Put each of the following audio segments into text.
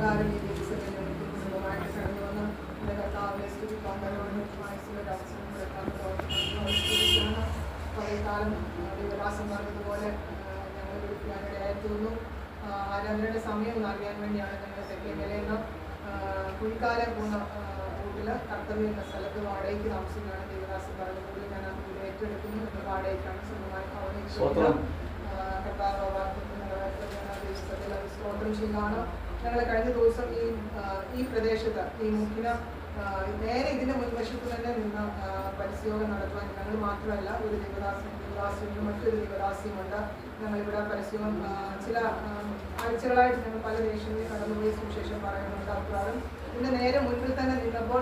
ഇപ്രകാരം ഈ ദിവസങ്ങളിൽ സുഖമായിട്ട് കടന്നു വന്ന് എന്റെ കർത്താവിനെ സ്തുതിക്കാൻ തന്നോടും മനസ്സിലൊരു അവസരം കൊടുക്കാൻ കുറേ കാലം ദേവദാസം പറഞ്ഞതുപോലെ ഞങ്ങൾ വിളിക്കാനിടയായിരുന്നു ആരാധനയുടെ സമയം ഒന്ന് അറിയാൻ വേണ്ടിയാണ് ഞങ്ങൾ തെക്കേ നിലയുന്ന കുഴിക്കാലം പോകുന്ന റൂട്ടിൽ കർത്തവ്യം എന്ന സ്ഥലത്ത് വാടകയ്ക്ക് താമസിക്കുകയാണ് ദേവദാസം പറഞ്ഞതുപോലെ ഞാൻ ആ വീട് ഏറ്റെടുക്കുന്നു. എന്ന് വാടകയ്ക്കാണ് സ്വന്തമായി. ഭവനിൽ കർത്താവ് വാഗ്ദത്തം നിറവേറ്റുന്ന ദിവസത്തിൽ സ്തോത്രം ചെയ്യുകയാണ് ഞങ്ങൾ കഴിഞ്ഞ ദിവസം ഈ ഈ പ്രദേശത്ത് ഈ മുഖ്യ നേരെ ഇതിന്റെ മുൻവശത്ത് തന്നെ നിന്ന് പരിസയോഗം നടത്തുവാൻ ഞങ്ങൾ മാത്രമല്ല ഒരു ദേവദാസം ദേവദാസിയും മറ്റൊരു ദേവദാസിയുമുണ്ട്. ഞങ്ങളിവിടെ പരസ്യവും ചില ആഴ്ചകളായിട്ട് ഞങ്ങൾ പല ദേശങ്ങളിൽ കടന്നുപോയി സുവിശേഷം പറയുന്നുണ്ട്. അപ്രകാരം ഇതിന്റെ നേരെ മുൻപിൽ തന്നെ നിന്നപ്പോൾ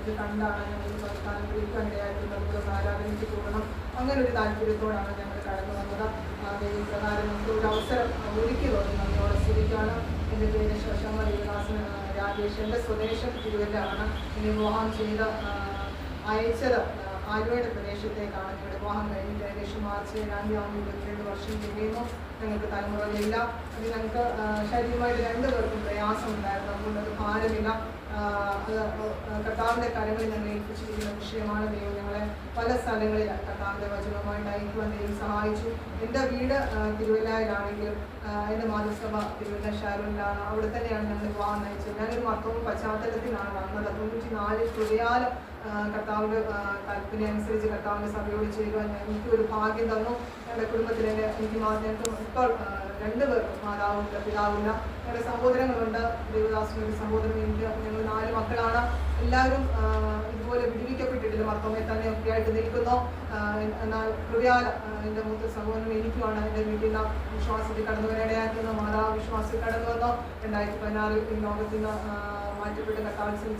ഇത് കണ്ടാണ് ഞങ്ങൾ സംസ്ഥാനം വർത്താനം നമുക്ക് ആരാധനയ്ക്ക് പോകണം. അങ്ങനെ ഒരു താല്പര്യത്തോടാണ് ഞങ്ങൾ കടന്നു വന്നത്. ദൈവം പ്രകാരം നമുക്ക് ഒരു അവസരം ഒരുക്കി തോന്നി. നമ്മയോട് സ്ഥിതിക്കാണ് എന്റെ പേര് ശശമ ദേവദാസൻ രാജേഷ് എന്റെ സ്വദേശം തിരുവല്ലാണ് എന്നെ വിവാഹം ചെയ്ത് അയച്ചത് ആലുവയുടെ പ്രദേശത്തേക്കാണ്. ഞങ്ങളുടെ വിവാഹം കഴിഞ്ഞിട്ട് ഏകദേശം മാർച്ച് ഏഴാം തീയതി ഇരുപത്തിരണ്ട് വർഷം തികയുന്നു. ഞങ്ങൾക്ക് തലമുറകളില്ല. അത് ഞങ്ങൾക്ക് ശാരീരികമായിട്ട് രണ്ടു പേർക്കും പ്രയാസമുണ്ടായിരുന്നു. അതുകൊണ്ട് അത് ഭാരമില്ല. അത് കർത്താവിന്റെ കരങ്ങളിൽ ഞങ്ങൾ ഏൽപ്പിച്ചിരിക്കുന്ന വിഷയമാണ്. ദൈവം ഞങ്ങളെ പല സ്ഥലങ്ങളിൽ കർത്താവിന്റെ വചനവുമായി അയക്കുവാൻ ദൈവം സഹായിച്ചു. എന്റെ വീട് തിരുവല്ലായിലാണെങ്കിലും എന്റെ മാതൃസഭ തിരുവല്ല ഷാരൂരിലാണ് അവിടെ തന്നെയാണ് ഞങ്ങൾ വിവാഹം നയിച്ചത്. ഞാനൊരു മർത്തവും പശ്ചാത്തലത്തിലാണ് വന്നത് തൊണ്ണൂറ്റി നാല് ഹൃദയാല കർത്താവിന്റെ താല്പര്യം അനുസരിച്ച് കർത്താവിന്റെ സഭയോട് ചെയ്യുവാൻ എനിക്ക് ഒരു ഭാഗ്യം തന്നു. എന്റെ കുടുംബത്തിൽ എന്റെ എനിക്ക് മാ- ഇപ്പോൾ രണ്ട് പേർക്കും മാതാവുണ്ട് പിതാവില്ല ഞങ്ങളുടെ സഹോദരങ്ങളുണ്ട്. ദേവദാസിന് ഒരു സഹോദരൻ എനിക്ക് ഞങ്ങൾ നാല് മക്കളാണ്. എല്ലാവരും ഇതുപോലെ വിടുവിക്കപ്പെട്ടിട്ടില്ല. മർത്തോമെ തന്നെ ഒക്കെ ആയിട്ട് നിൽക്കുന്നു എന്നാൽ കൃപയാൽ എന്റെ മൂത്ത സഹോദരൻ എനിക്കുമാണ് എന്റെ വീട്ടിൽ നിന്ന് വിശ്വാസത്തിൽ കടന്നു വരാനിടയാക്കുന്നത് മാതാവ് വിശ്വാസത്തിൽ കടന്നു വന്നു രണ്ടായിരത്തി പതിനാറിൽ ലോകത്തിൽ നിന്ന് ആ, കൗൺസിൽ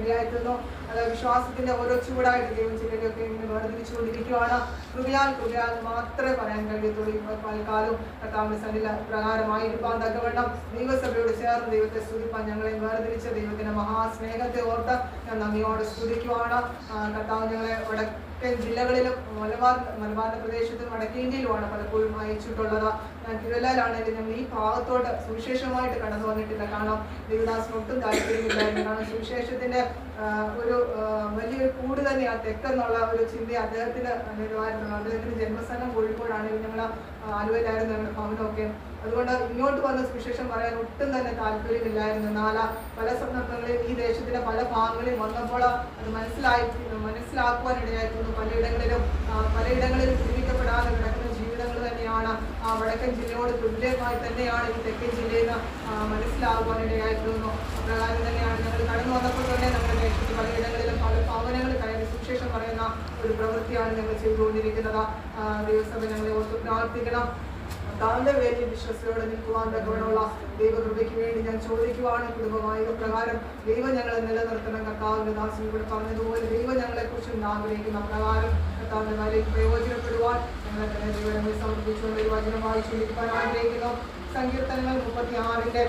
ഇടയായിരുന്നു അത് വിശ്വാസത്തിന്റെ ഓരോ ചൂടായിട്ട് ദൈവം ചിലരെയൊക്കെ ഇങ്ങനെ വേർതിരിച്ചുകൊണ്ടിരിക്കുകയാണ് കൃപയാൽ കൃപയാൽ മാത്രമേ പറയാൻ കഴിയത്തുള്ളൂ. പൽക്കാലം കർത്താവിന്റെ സന്നില പ്രകാരമായിരിക്കാൻ തക്കവണ്ണം ദൈവസഭയോട് ചേർന്ന് ദൈവത്തെ സ്തുതിപ്പാൻ ഞങ്ങളെ വേർതിരിച്ച ദൈവത്തിന്റെ മഹാസ്നേഹത്തെ ഓർത്ത് ഞാൻ നന്ദിയോടെ സ്തുതിക്കുവാണ്. കത്താവ് ഞങ്ങളെ വടക്കൻ ജില്ലകളിലും മലബാർ മലബാറിന്റെ പ്രദേശത്തും വടക്കേ ഇന്ത്യയിലുമാണ് പലപ്പോഴും അയച്ചിട്ടുള്ളത് ഞങ്ങൾ ഈ ഭാഗത്തോട്ട് സുവിശേഷമായിട്ട് കടന്നു വന്നിട്ടില്ല. കാരണം ദേവദാസിന് ഒട്ടും താല്പര്യമില്ലായിരുന്നു കാരണം സുവിശേഷത്തിന്റെ ഒരു വലിയൊരു കൂട് തന്നെ ആ തെക്കെന്നുള്ള ഒരു ചിന്ത അദ്ദേഹത്തിന് അനുഭവമായിരുന്നു അദ്ദേഹത്തിന്റെ ജന്മസ്ഥലം കോഴിക്കോടാണെങ്കിൽ ഞങ്ങൾ ആലുവയിലായിരുന്നു ഞങ്ങളുടെ ഭവനമൊക്കെ അതുകൊണ്ട് ഇങ്ങോട്ട് വന്ന സുവിശേഷം പറയാൻ ഒട്ടും തന്നെ താല്പര്യമില്ലായിരുന്നു. നാല പല സന്ദർഭങ്ങളിൽ ഈ ദേശത്തിന്റെ പല ഭാഗങ്ങളിൽ വന്നപ്പോൾ അത് മനസ്സിലായി മനസ്സിലാക്കുവാൻ ഇടയായിരുന്നു പലയിടങ്ങളിലും പലയിടങ്ങളിലും ജീവിക്കപ്പെടാതെ കിടക്കുന്ന ജീവിതങ്ങൾ തന്നെയാണ്. ആ വടക്കൻ ജില്ലയോട് തുല്യമായി തന്നെയാണ് ഈ തെക്കൻ ജില്ലയിൽ ഇടയായിരുന്നു അപ്രകാരം തന്നെയാണ് ഞങ്ങൾ കടന്നു വന്നപ്പോൾ തന്നെ നമ്മുടെ ദേശത്ത് പലയിടങ്ങളിലും പല ഭവനങ്ങൾ കയറി ഒരു പ്രവൃത്തിയാണ് ഞങ്ങൾ ചെയ്തുകൊണ്ടിരിക്കുന്നത്. ദൈവസഭ ഞങ്ങളെ ഓർത്ത് പ്രാർത്ഥിക്കണം. താങ്കളുടെ വേണ്ടി വിശ്വസയോടെ നിൽക്കുവാൻ തക്കവണമുള്ള ദൈവകൃപയ്ക്ക് വേണ്ടി ഞാൻ ചോദിക്കുവാണ്. കുടുംബമായ പ്രകാരം ദൈവം ഞങ്ങളെ നിലനിർത്തണം. കർത്താവിന്റെ ദാസൻ ഇവിടെ പറഞ്ഞതുപോലെ ദൈവം ഞങ്ങളെ കുറിച്ച് ആഗ്രഹിക്കുന്ന പ്രകാരം കർത്താവിന്റെ കാര്യം പ്രയോജനപ്പെടുവാൻ ഞങ്ങളെ തന്നെ ദൈവങ്ങളെ സമർപ്പിച്ചുകൊണ്ട് ഒരു വചനം ചോദിക്കുവാൻ ആഗ്രഹിക്കുന്നു. സങ്കീർത്തനങ്ങൾ മുപ്പത്തി ആറിന്റെ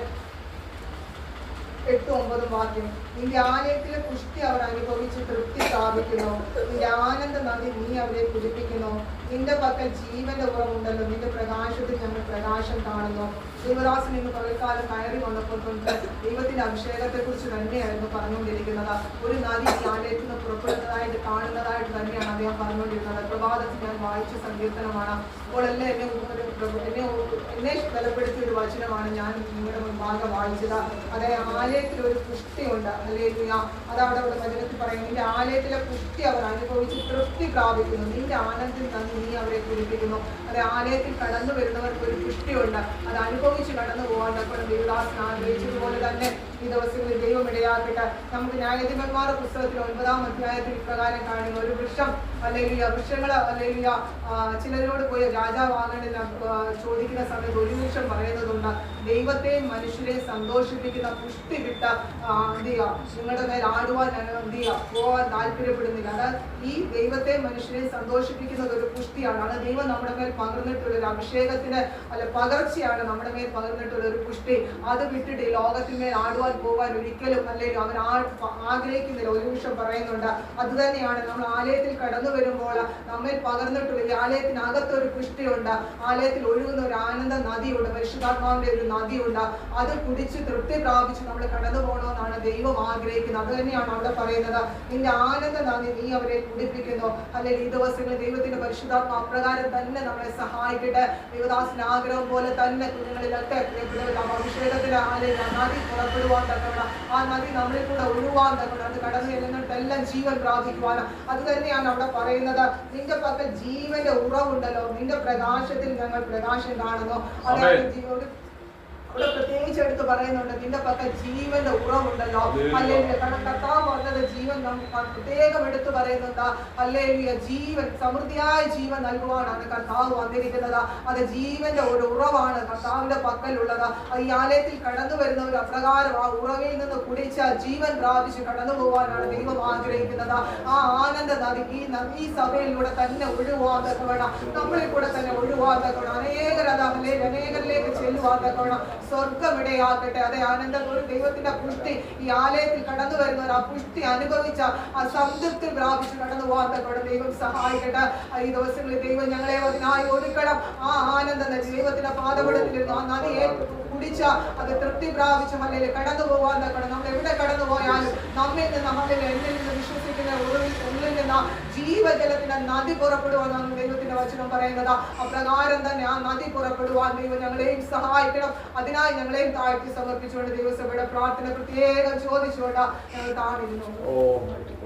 എട്ടും ഒമ്പതും വാക്യം. നിന്റെ ആലയത്തിലെ പുഷ്ടി അവർ അനുഭവിച്ച് തൃപ്തി സ്ഥാപിക്കുന്നു നിന്റെ ആനന്ദ നദി നീ അവരെ പുതിപ്പിക്കുന്നു നിന്റെ പക്കൽ ജീവന്റെ ഉറവുണ്ടല്ലോ. നിന്റെ പ്രകാശത്തിൽ ഞങ്ങൾ പ്രകാശം കാണുന്നു. ദൈവദാസൻ ഇന്ന് പകൽക്കാലം കയറി വന്നപ്പോൾ തൊട്ട് ദൈവത്തിന്റെ അഭിഷേകത്തെ കുറിച്ച് തന്നെയായിരുന്നു പറഞ്ഞുകൊണ്ടിരിക്കുന്നത്. ഒരു നദി ഈ ആലയത്തിൽ നിന്ന് പുറപ്പെടുന്നതായിട്ട് കാണുന്നതായിട്ട് തന്നെയാണ് അദ്ദേഹം പറഞ്ഞുകൊണ്ടിരുന്നത്. പ്രഭാതത്തിൽ ഞാൻ വായിച്ച സങ്കീർത്തനമാണ്. അപ്പോൾ എല്ലാം എന്നെ ഒരു പ്രഭു- എന്നെ ഒരു- എന്നെ ബലപ്പെടുത്തിയ ഒരു വചനമാണ് ഞാൻ നിങ്ങളുടെ മുൻപാകെ വായിച്ചത്. അതെ ആലയത്തിൽ ഒരു പുഷ്ടിയുണ്ട് അല്ലെങ്കിൽ അതവിടെ അവിടെ വചനത്തിൽ പറയുന്നത് നിന്റെ ആലയത്തിലെ പുഷ്ടി അവർ അനുഭവിച്ച് തൃപ്തി പ്രാപിക്കുന്നു. നിന്റെ ആനന്ദം തന്നെ നീ അവരെ കുരിപ്പിക്കുന്നു. അത് ആലയത്തിൽ കടന്നു വരുന്നവർക്ക് ഒരു പുഷ്ടിയുണ്ട്. അത് അനുഭവിച്ച് കടന്നു പോകാൻ തക്കോളം ദൈവദാസൻ ആഗ്രഹിച്ചതുപോലെ തന്നെ ഈ ദിവസങ്ങളിൽ ദൈവം ഇടയാക്കട്ടെ. നമുക്ക് ന്യായാധിപന്മാരുടെ പുസ്തകത്തിൽ ഒൻപതാം അധ്യായത്തിൽ ഇപ്രകാരം കാണുന്നു. ഒരു വൃക്ഷം അല്ലെങ്കിൽ വൃക്ഷങ്ങൾ അല്ലെങ്കിൽ ചിലരോട് പോയ രാജാവാകണമെന്ന് ചോദിക്കുന്ന സമയത്ത് ഒരു വൃക്ഷം പറയുന്നതുണ്ട്. ദൈവത്തെയും മനുഷ്യരെയും സന്തോഷിപ്പിക്കുന്ന പുഷ്ടി വിട്ട അന്തിക നിങ്ങളുടെ മേൽ ആടുവാൻ ഞാൻ എന്ത് ചെയ്യുക പോവാൻ താല്പര്യപ്പെടുന്നില്ല. അതായത് ഈ ദൈവത്തെ മനുഷ്യരെ സന്തോഷിപ്പിക്കുന്നത് ഒരു പുഷ്ടിയാണ്. അത് ദൈവം നമ്മുടെ മേൽ പകർന്നിട്ടുള്ള ഒരു അഭിഷേകത്തിന് അല്ല പകർച്ചയാണ് നമ്മുടെ മേൽ പകർന്നിട്ടുള്ള ഒരു പുഷ്ടി. അത് വിട്ടിട്ട് ഈ ലോകത്തിന്മേൽ ആടുവാൻ പോകാൻ ഒരിക്കലും അല്ലെങ്കിൽ അവൻ ആ- ആഗ്രഹിക്കുന്നില്ല. ഒരു നിമിഷം പറയുന്നുണ്ട് അത് തന്നെയാണ്. നമ്മൾ ആലയത്തിൽ കടന്നു വരുമ്പോൾ നമ്മിൽ പകർന്നിട്ടുള്ള ഈ ആലയത്തിനകത്ത് ഒരു പുഷ്ടിയുണ്ട്. ആലയത്തിൽ ഒഴുകുന്ന ഒരു ആനന്ദ നദിയുണ്ട്. പരിശുദ്ധാത്മാവിന്റെ ഒരു നദിയുണ്ട്. അത് കുടിച്ച് തൃപ്തി പ്രാപിച്ച് നമ്മൾ കടന്നു പോകണമെന്നാണ് ദൈവം ആഗ്രഹിക്കുന്നത്. അത് തന്നെയാണ് അവിടെ പറയുന്നത്. നിന്റെ ആനന്ദ നദി നീ അവരെ കുടിപ്പിക്കുന്നു. അല്ലെങ്കിൽ ഈ ദിവസങ്ങളിൽ ദൈവത്തിന്റെ പരിശുദ്ധാത്മ അപ്രകാരം തന്നെ നമ്മളെ സഹായിക്കട്ടെ. ദൈവദാസിന്റെ ആഗ്രഹം പോലെ തന്നെ കുഞ്ഞുങ്ങളിലൊക്കെ അഭിഷേകത്തിന് അഭിഷേകത്തിന്റെ ആലയം ആ നദി പുറപ്പെടുവാൻ തക്കണം ആ നദി നമ്മളിൽ കൂടെ ഒഴിവാൻ തക്കണം അത് കടന്നു ചെല്ലുന്നിട്ടെല്ലാം ജീവൻ പ്രാപിക്കുവാനും. അത് തന്നെയാണ് അവിടെ പറയുന്നത് നിന്റെ പക്കൽ ജീവന്റെ ഉറവുണ്ടല്ലോ നിന്റെ പ്രകാശത്തിൽ ഞങ്ങൾ പ്രകാശം കാണുന്നു. അതായത്. ജീവൻ അവിടെ പ്രത്യേകിച്ച് എടുത്ത് പറയുന്നുണ്ട് നിന്റെ പക്കൽ ജീവന്റെ ഉറവുണ്ടല്ലോ. അല്ലെങ്കിൽ കാരണം കർത്താവ് പറഞ്ഞത് ജീവൻ നമുക്ക് പ്രത്യേകം എടുത്ത് പറയുന്നുണ്ട്. അല്ലെങ്കിൽ ജീവൻ സമൃദ്ധിയായ ജീവൻ നൽകുവാനാണ് കർത്താവ് വന്നിരിക്കുന്നത്. അത് ജീവന്റെ ഒരു ഉറവാണ് കർത്താവിന്റെ പക്കലുള്ളത്. ഈ ആലയത്തിൽ കടന്നു വരുന്നവർ ഒരു അപ്രകാരം ആ ഉറവിൽ നിന്ന് കുടിച്ച ജീവൻ പ്രാപിച്ച് കടന്നു പോകാനാണ് ദൈവം ആഗ്രഹിക്കുന്നത്. ആ ആനന്ദ നദി ഈ ഈ സഭയിലൂടെ തന്നെ ഒഴുകുവാൻ തക്കവണ്ണം നമ്മളിൽ കൂടെ തന്നെ ഒഴിവാതക്കണം അനേകരത അല്ലെങ്കിൽ അനേകരിലേക്ക് ചെല്ലുവാൻ തക്കവണ്ണം സ്വർഗം ഇടയാകട്ടെ അതെ ആനന്ദം ഒരു ദൈവത്തിന്റെ പുഷ്ടി ഈ ആലയത്തിൽ കടന്നു വരുന്നവർ ആ പുഷ്ടി അനുഭവിച്ച ആ സംതൃപ്തി പ്രാപിച്ച് കടന്നു പോകാൻ ദൈവം സഹായിക്കട്ടെ. ഈ ദിവസങ്ങളിൽ ദൈവം ഞങ്ങളെ അതിനായി ഒരുക്കണം. ആ ആനന്ദം നദി ദൈവത്തിന്റെ പാതപടത്തിൽ ആ നദിയെ കുടിച്ച അത് തൃപ്തി പ്രാപിച്ച മലയിൽ കടന്നു പോകാൻ തക്കണം നമ്മൾ എവിടെ കടന്നു പോയാലും നമ്മിൽ നിന്ന് നമ്മളിൽ എന്നിൽ നിന്ന് വിശ്വസിക്കുന്ന ഉള്ളിൽ ഉള്ളിൽ നിന്ന് ജീവജലത്തിന്റെ നദി പുറപ്പെടുവാനാണ് ദൈവത്തിന്റെ വചനം പറയുന്നത് അപ്രകാരം തന്നെ ആ നദി പുറപ്പെടുവാൻ ദൈവം ഞങ്ങളെയും സഹായിക്കണം അതിനായി ഞങ്ങളെയും താഴ്ത്തി സമർപ്പിച്ചുകൊണ്ട് ദൈവസഭയുടെ പ്രാർത്ഥന പ്രത്യേകം ചോദിച്ചുകൊണ്ട് ഞങ്ങൾ God.